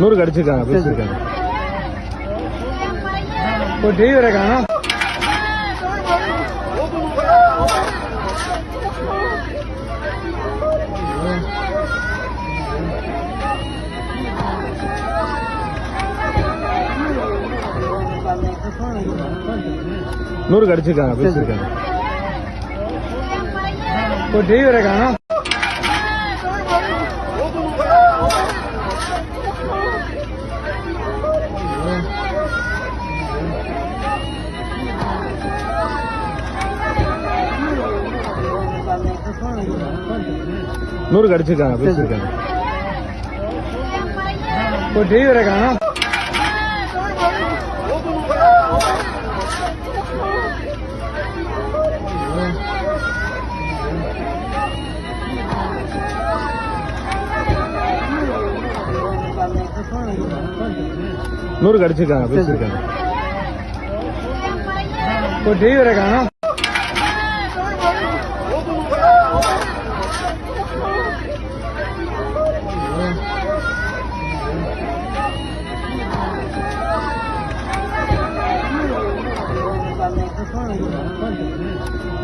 நூறு கடிச்சிருக்காங்க பேசியிருக்காங்க ஒரு டிரைவரை காணும். நூறு கடிச்சிருக்காங்க பேசியிருக்காங்க ஒரு டிரைவரை காணும். நூறு கடிச்சிருக்காங்க பேசியிருக்காங்க. இப்போ டிரைவரை காணும். நூறு கடிச்சிருக்காங்க பேசியிருக்காங்க. இப்போ டிரைவரை காணும்.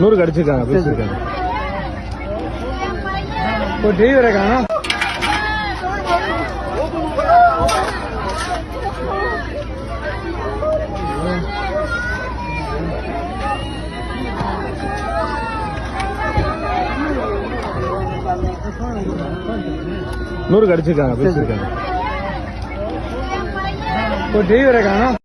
நூறு கடிச்சிருக்காங்க பேசியிருக்காங்க. ஒரு டிரைவர் இருக்காங்க நூறு கடிச்சிருக்காங்க பேசியிருக்காங்க. ஒரு டிரைவர் இருக்காங்க